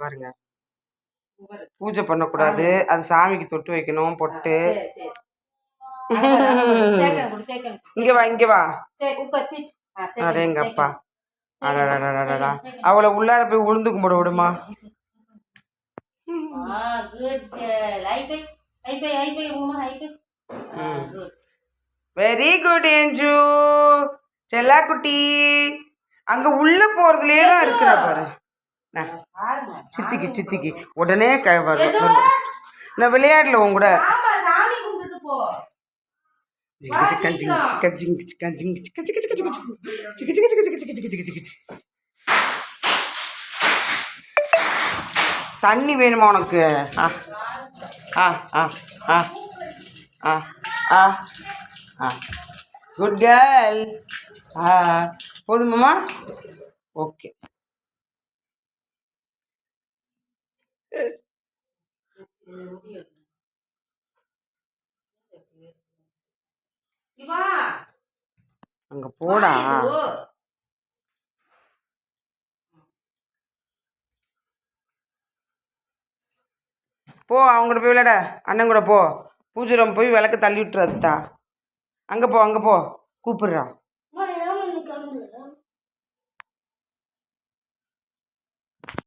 பாருங்க. பூஜை பண்ணக்கூடாது. அது சாமிக்கு தொட்டு வைக்கணும் பொட்டு. இங்க வா இங்க வா. அடேங்கப்பா. அடடா அவளை உள்ளார போய் உளுந்து கும்பிட விடுமா? வெரி குட் ஏஞ்சு செல்லா குட்டி அங்க உள்ள போறதுலயே தான் இருக்கிறா பாரு. சித்திக்கு சித்திக்கு உடனே வரும் நான் விளையாடல உன் கூட தண்ணி வேணுமா உனக்கு ஆ ஆ ஆ ஆ ஆ ஆ ஆ குட் கேர்ள் ஆ போதுமாம்மா ஓகே அங்கே போடா. போ. அவங்க கூட போய் விளையாட. அண்ணன் கூட போ. பூஜை ரூம் போய் விளக்க தள்ளி விட்டுறாதுதா. அங்கே போ அங்கே போ. கூப்பிடுறான்